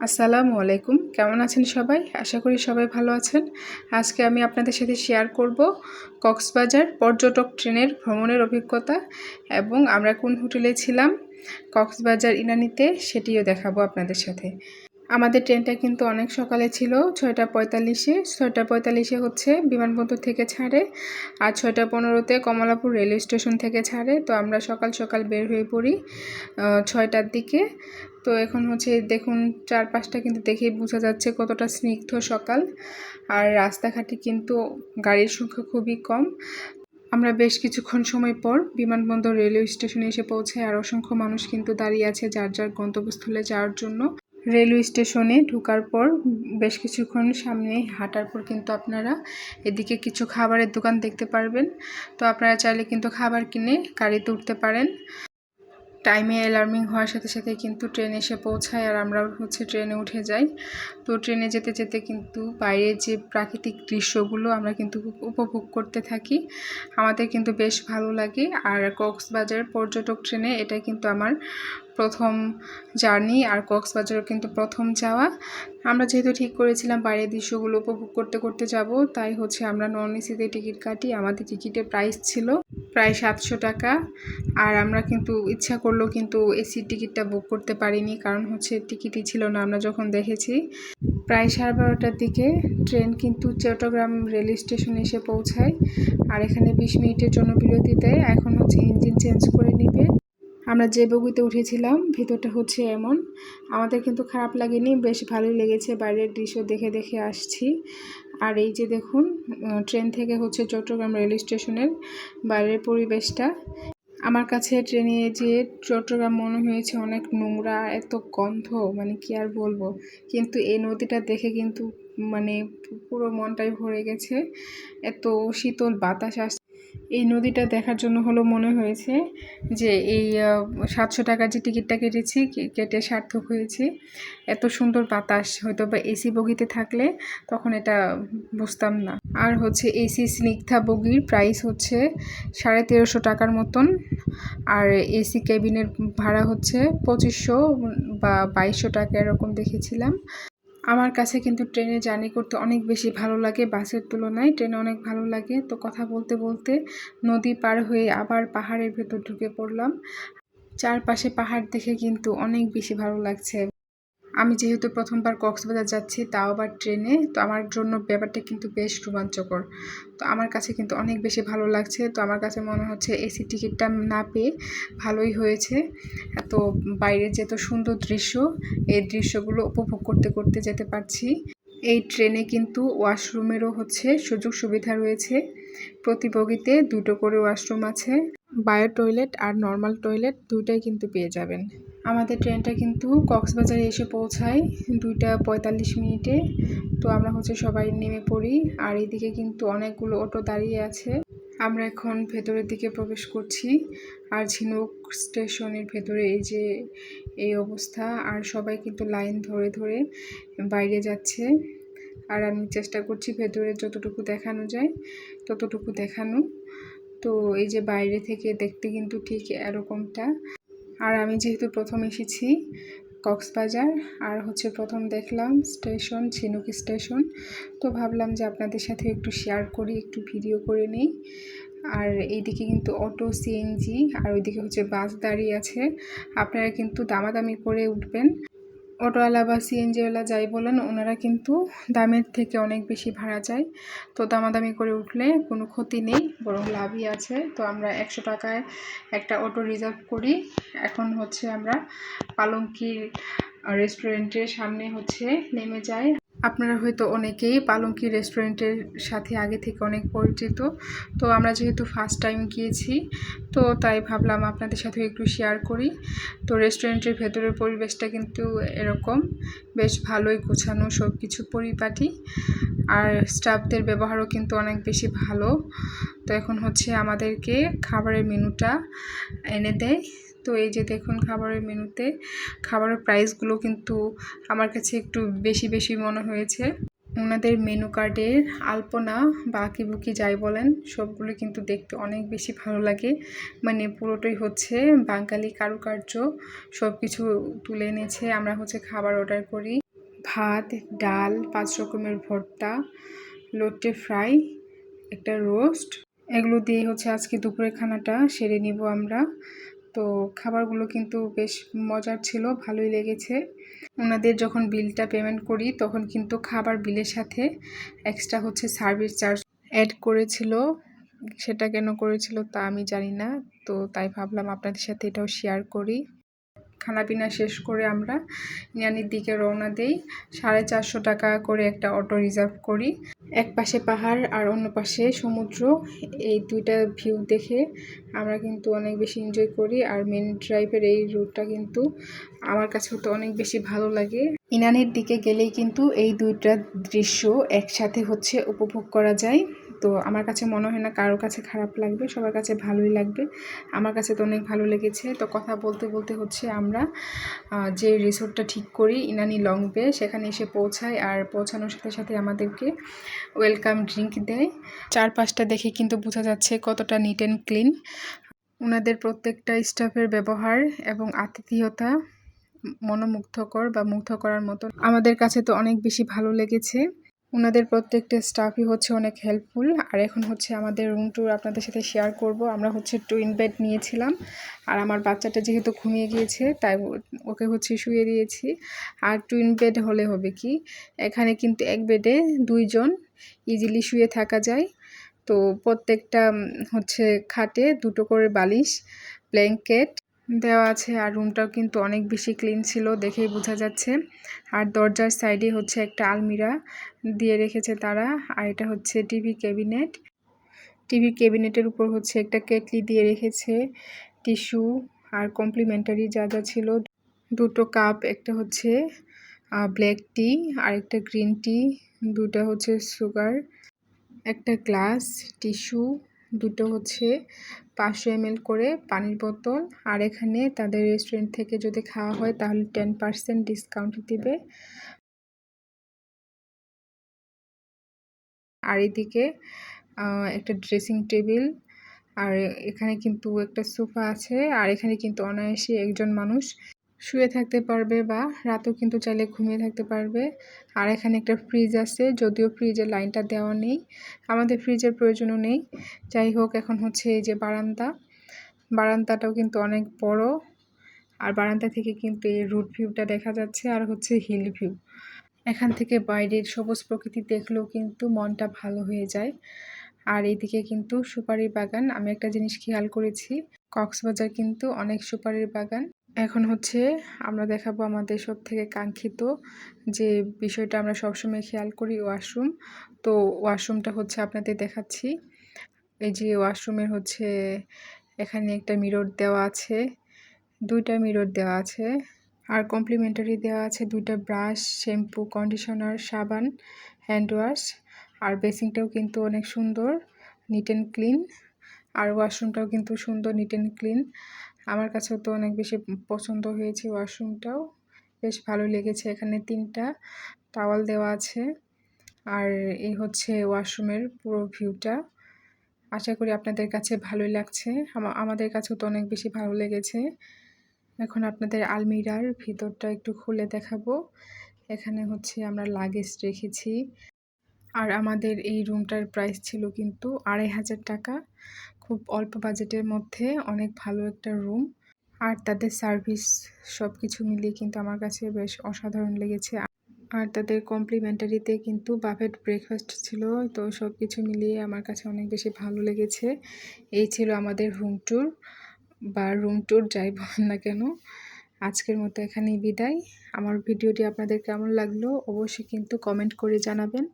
আসসালামু আলাইকুম। কেমন আছেন সবাই? আশা করি সবাই ভালো আছেন। আজকে আমি আপনাদের সাথে শেয়ার করব কক্সবাজার পর্যটক ট্রেনের ভ্রমণের অভিজ্ঞতা এবং আমরা কোন হোটেলে ছিলাম, কক্সবাজার ইনানিতে সেটিও দেখাবো আপনাদের সাথে। আমাদের ট্রেনটা কিন্তু অনেক সকালে ছিল, ছয়টা পঁয়তাল্লিশে। ছয়টা পঁয়তাল্লিশে হচ্ছে বিমানবন্দর থেকে ছাড়ে আর ছয়টা পনেরোতে কমলাপুর রেলওয়ে স্টেশন থেকে ছাড়ে। তো আমরা সকাল সকাল বের হয়ে পড়ি ছয়টার দিকে। তো এখন হচ্ছে দেখুন, চারপাশটা কিন্তু দেখেই বোঝা যাচ্ছে কতটা স্নিগ্ধ সকাল। আর রাস্তাঘাটে কিন্তু গাড়ির সংখ্যা খুবই কম। আমরা বেশ কিছুক্ষণ সময় পর বিমানবন্দর রেলওয়ে স্টেশনে এসে পৌঁছাই আর অসংখ্য মানুষ কিন্তু দাঁড়িয়ে আছে যার যার গন্তব্যস্থলে যাওয়ার জন্য। রেলওয়ে স্টেশনে ঢোকার পর বেশ কিছুক্ষণ সামনে হাঁটার পর কিন্তু আপনারা এদিকে কিছু খাবারের দোকান দেখতে পারবেন। তো আপনারা চাইলে কিন্তু খাবার কিনে গাড়িতে উঠতে পারেন। টাইমে অ্যালার্মিং হওয়ার সাথে সাথে কিন্তু ট্রেন এসে পৌঁছায় আর আমরা হচ্ছে ট্রেনে উঠে যাই। তো ট্রেনে যেতে যেতে কিন্তু বাইরের যে প্রাকৃতিক দৃশ্যগুলো আমরা কিন্তু উপভোগ করতে থাকি। আমাদের কিন্তু বেশ ভালো লাগে। আর কক্সবাজার পর্যটক ট্রেনে এটা কিন্তু আমার প্রথম জার্নি আর কক্সবাজারও কিন্তু প্রথম যাওয়া। আমরা যেহেতু ঠিক করেছিলাম বাইরের দৃশ্যগুলো উপভোগ করতে করতে যাব, তাই হচ্ছে আমরা নন এসিতে টিকিট কাটি, আমাদের টিকিটের প্রাইস ছিল। প্রায় সাতশো টাকা। আর আমরা কিন্তু ইচ্ছা করলেও কিন্তু এসির টিকিটটা বুক করতে পারিনি, কারণ হচ্ছে টিকিটই ছিল না। আমরা যখন দেখেছি, প্রায় সাড়ে বারোটার দিকে ট্রেন কিন্তু চট্টগ্রাম রেল স্টেশনে এসে পৌঁছায়। আর এখানে বিশ মিনিটের জন্য বিরতি দেয়। এখন হচ্ছে ইঞ্জিন চেঞ্জ করে নিবে। আমরা যে বগিতে উঠেছিলাম, ভিতরটা হচ্ছে এমন। আমাদের কিন্তু খারাপ লাগেনি, বেশ ভালোই লেগেছে। বাইরের দৃশ্য দেখে দেখে আসছি। আর এই যে দেখুন ট্রেন থেকে হচ্ছে চট্টগ্রাম রেল স্টেশনের বাইরের পরিবেশটা। আমার কাছে ট্রেনে যে চট্টগ্রাম মনে হয়েছে অনেক নোংরা, এত গন্ধ মানে কি আর বলব? কিন্তু এই নদীটা দেখে কিন্তু মানে পুরো মনটাই ভরে গেছে। এত শীতল বাতাস আসছে। এই নদীটা দেখার জন্য হলো মনে হয়েছে যে এই সাতশো টাকার যে টিকিটটা কেটেছি কেটে সার্থক হয়েছে। এত সুন্দর বাতাস, হয়তো বা এসি বগিতে থাকলে তখন এটা বুঝতাম না। আর হচ্ছে এসি স্নিগ্ধা বগির প্রাইস হচ্ছে সাড়ে তেরোশো টাকার মতন, আর এসি কেবিনের ভাড়া হচ্ছে পঁচিশশো বা বাইশশো টাকা এরকম দেখেছিলাম। আমার কাছে কিন্তু ট্রেনে জার্নি করতে অনেক বেশি ভালো লাগে বাসের তুলনায়। ট্রেনে অনেক ভালো লাগে। তো কথা বলতে বলতে নদী পার হয়ে আবার পাহাড়ের ভেতর ঢুকে পড়লাম। চারপাশে পাহাড় দেখে কিন্তু অনেক বেশি ভালো লাগছে। আমি যেহেতু প্রথমবার কক্সবাজার যাচ্ছি, তাও আবার ট্রেনে, তো আমার জন্য ব্যাপারটা কিন্তু বেশ রোমাঞ্চকর। তো আমার কাছে কিন্তু অনেক বেশি ভালো লাগছে, তো আমার কাছে মনে হচ্ছে এসি টিকিটটা না পেয়ে ভালোই হয়েছে। এত বাইরের যে এত সুন্দর দৃশ্য, এই দৃশ্যগুলো উপভোগ করতে করতে যেতে পারছি। এই ট্রেনে কিন্তু ওয়াশরুমেরও হচ্ছে সুযোগ সুবিধা রয়েছে। প্রতি বগিতে দুটো করে ওয়াশরুম আছে। বায়ো টয়লেট আর নর্মাল টয়লেট দুইটাই কিন্তু পেয়ে যাবেন। আমাদের ট্রেনটা কিন্তু কক্সবাজারে এসে পৌঁছায় দুইটা পঁয়তাল্লিশ মিনিটে। তো আমরা হচ্ছে সবাই নেমে পড়ি আর এইদিকে কিন্তু অনেকগুলো অটো দাঁড়িয়ে আছে। আমরা এখন ভেতরের দিকে প্রবেশ করছি আর ঝিনুক স্টেশনের ভেতরে এই যে, এই অবস্থা আর সবাই কিন্তু লাইন ধরে ধরে বাইরে যাচ্ছে। আর আমি চেষ্টা করছি ভেতরে যতটুকু দেখানো যায় ততটুকু দেখানো। তো এই যে বাইরে থেকে দেখতে কিন্তু ঠিক এরকমটা। আর আমি যেহেতু প্রথম এসেছি কক্সবাজার, আর হচ্ছে প্রথম দেখলাম স্টেশন, ঝিনুক স্টেশন। তো ভাবলাম যে আপনাদের সাথে একটু শেয়ার করি, একটু ভিডিও করে নিই। আর এইদিকে কিন্তু অটো সিএনজি আর ওইদিকে হচ্ছে বাস দাঁড়িয়ে আছে। আপনারা কিন্তু দামাদামি করে উঠবেন। অটোওয়ালা বা সিএনজিওয়ালা যাই বলেন, ওনারা কিন্তু দামের থেকে অনেক বেশি ভাড়া চায়। তো দামাদামি করে উঠলে কোনো ক্ষতি নেই, বরং লাভই আছে। তো আমরা একশো টাকায় একটা অটো রিজার্ভ করি। এখন হচ্ছে আমরা পালঙ্কির রেস্টুরেন্টের সামনে হচ্ছে নেমে যাই। আপনারা হয়তো অনেকেই পালঙ্কি রেস্টুরেন্টের সাথে আগে থেকে অনেক পরিচিত। তো আমরা যেহেতু ফার্স্ট টাইম গিয়েছি, তো তাই ভাবলাম আপনাদের সাথে একটু শেয়ার করি। তো রেস্টুরেন্টের ভেতরের পরিবেশটা কিন্তু এরকম, বেশ ভালোই গোছানো সব কিছু পরিপাটি। আর স্টাফদের ব্যবহারও কিন্তু অনেক বেশি ভালো। তো এখন হচ্ছে আমাদেরকে খাবারের মেনুটা এনে দেয়। তো এই যে দেখুন খাবারের মেনুতে, খাবারের প্রাইসগুলো কিন্তু আমার কাছে একটু বেশি বেশি মনে হয়েছে। ওনাদের মেনু কার্ডের আলপনা বা আঁকিবুকি যাই বলেন, সবগুলো কিন্তু দেখতে অনেক বেশি ভালো লাগে। মানে পুরোটাই হচ্ছে বাঙালি কারুকার্য সব কিছু তুলে এনেছে। আমরা হচ্ছে খাবার অর্ডার করি। ভাত, ডাল, পাঁচ রকমের ভর্তা, লোটে ফ্রাই একটা রোস্ট এগুলো দিয়ে হচ্ছে আজকে দুপুরের খানাটা সেরে নিব আমরা। তো খাবারগুলো কিন্তু বেশ মজার ছিল, ভালোই লেগেছে। ওনাদের যখন বিলটা পেমেন্ট করি, তখন কিন্তু খাবার বিলের সাথে এক্সট্রা হচ্ছে সার্ভিস চার্জ অ্যাড করেছিল। সেটা কেন করেছিল তা আমি জানি না, তো তাই ভাবলাম আপনাদের সাথে এটাও শেয়ার করি। খানাপিনা শেষ করে আমরা নিয়ানির দিকে রওনা দেই। সাড়ে চারশো টাকা করে একটা অটো রিজার্ভ করি। এক পাশে পাহাড় আর অন্য পাশে সমুদ্র। এই দুইটা ভিউ দেখে আমরা কিন্তু অনেক বেশি এনজয় করি আর মেন ড্রাইভের এই রুটটা কিন্তু আমার কাছে তো অনেক বেশি ভালো লাগে। ইনানির দিকে গেলেই কিন্তু এই দুইটা দৃশ্য একসাথে হচ্ছে উপভোগ করা যায়। তো আমার কাছে মনে হয় না কারোর কাছে খারাপ লাগবে, সবার কাছে ভালোই লাগবে। আমার কাছে তো অনেক ভালো লেগেছে। তো কথা বলতে বলতে হচ্ছে আমরা যে রিসোর্টটা ঠিক করি ইনানি লং বে, সেখানে এসে পৌঁছাই আর পৌঁছানোর সাথে সাথে আমাদেরকে ওয়েলকাম ড্রিঙ্ক দেয়। চারপাশটা দেখে কিন্তু বোঝা যাচ্ছে কতটা নিট অ্যান্ড ক্লিন ওনাদের প্রত্যেকটা স্টাফের ব্যবহার এবং আতিথেয়তা মনোমুগ্ধকর বা মুগ্ধ করার মতো। আমাদের কাছে তো অনেক বেশি ভালো লেগেছে। ওনাদের প্রত্যেকটা স্টাফই হচ্ছে অনেক হেল্পফুল আর এখন হচ্ছে আমাদের রুম ট্যুর আপনাদের সাথে শেয়ার করব। আমরা হচ্ছে টুইন বেড নিয়েছিলাম। আর আমার বাচ্চাটা যেহেতু ঘুমিয়ে গিয়েছে, তাই ওকে হচ্ছে শুয়ে দিয়েছি। আর টুইন বেড হলে হবে কি, এখানে কিন্তু এক বেডে দুইজন ইজিলি শুয়ে থাকা যায়। তো প্রত্যেকটা হচ্ছে খাটে দুটো করে বালিশ ব্ল্যাঙ্কেট দেওয়া আছে আর রুমটাও কিন্তু অনেক বেশি ক্লিন ছিল দেখেই বোঝা যাচ্ছে। আর দরজার সাইডে হচ্ছে একটা আলমিরা দিয়ে রেখেছে তারা আর এটা হচ্ছে টিভি ক্যাবিনেট। টিভি ক্যাবিনেটের উপর হচ্ছে একটা কেটলি দিয়ে রেখেছে, টিস্যু আর কমপ্লিমেন্টারি যা যা ছিল। দুটো কাপ, একটা হচ্ছে ব্ল্যাক টি আর একটা গ্রিন টি দুটা হচ্ছে সুগার, একটা গ্লাস, টিস্যু দুটো হচ্ছে পাঁচশো এম করে পানির বোতল। আর এখানে তাদের রেস্টুরেন্ট থেকে যদি খাওয়া হয় তাহলে টেন পার্সেন্ট ডিসকাউন্ট দিবে। আর এদিকে একটা ড্রেসিং টেবিল আর এখানে কিন্তু একটা সোফা আছে। আর এখানে কিন্তু অনায়াসে একজন মানুষ শুয়ে থাকতে পারবে বা রাতেও কিন্তু চাইলে ঘুমিয়ে থাকতে পারবে। আর এখানে একটা ফ্রিজ আছে, যদিও ফ্রিজের লাইনটা দেওয়া নেই, আমাদের ফ্রিজের প্রয়োজনও নেই। যাই হোক, এখন হচ্ছে এই যে বারান্দা। বারান্দাটাও কিন্তু অনেক বড়। আর বারান্দা থেকে কিন্তু এই রুট ভিউটা দেখা যাচ্ছে, আর হচ্ছে হিল ভিউ এখান থেকে বাইরের সবুজ প্রকৃতি দেখলেও কিন্তু মনটা ভালো হয়ে যায়। আর এইদিকে কিন্তু সুপারির বাগান, আমি একটা জিনিস খেয়াল করেছি, কক্সবাজার কিন্তু অনেক সুপারির বাগান। এখন হচ্ছে আমরা দেখাবো আমাদের সব থেকে কাঙ্ক্ষিত যে বিষয়টা আমরা সবসময় খেয়াল করি ওয়াশরুম। তো ওয়াশরুমটা হচ্ছে আপনাদের দেখাচ্ছি। এই যে ওয়াশরুমের হচ্ছে এখানে একটা মিরর দেওয়া আছে, দুইটা মিরর দেওয়া আছে, আর কমপ্লিমেন্টারি দেওয়া আছে দুইটা ব্রাশ, শ্যাম্পু, কন্ডিশনার, সাবান, হ্যান্ড ওয়াশ, আর বেসিংটাও কিন্তু অনেক সুন্দর, নিট অ্যান্ড ক্লিন, আর ওয়াশরুমটাও কিন্তু সুন্দর, নিট অ্যান্ড ক্লিন। আমার কাছেও তো অনেক বেশি পছন্দ হয়েছে ওয়াশরুমটাও। বেশ ভালো লেগেছে এখানে তিনটা টাওয়াল দেওয়া আছে। আর এই হচ্ছে ওয়াশরুমের পুরো ভিউটা। আশা করি আপনাদের কাছে ভালোই লাগছে। আমাদের কাছেও তো অনেক বেশি ভালো লেগেছে। এখন আপনাদের আলমিরার ভিতরটা একটু খুলে দেখাবো। এখানে হচ্ছে আমরা লাগেজ রেখেছি। আর আমাদের এই রুমটার প্রাইস ছিল কিন্তু আড়াই হাজার টাকা। খুব অল্প বাজেটের মধ্যে অনেক ভালো একটা রুম। আর তাদের সার্ভিস সব কিছু মিলিয়ে কিন্তু আমার কাছে বেশ অসাধারণ লেগেছে। আর তাদের কমপ্লিমেন্টারিতে কিন্তু বাফেট ব্রেকফাস্ট ছিল, তো সব কিছু মিলিয়ে আমার কাছে অনেক বেশি ভালো লেগেছে। এই ছিল আমাদের রুম ট্যুর বা রুম ট্যুর যাই বলেন না কেন। আজকের মতো এখানেই বিদায়। আমার ভিডিওটি আপনাদের কেমন লাগল অবশ্যই কিন্তু কমেন্ট করে জানাবেন।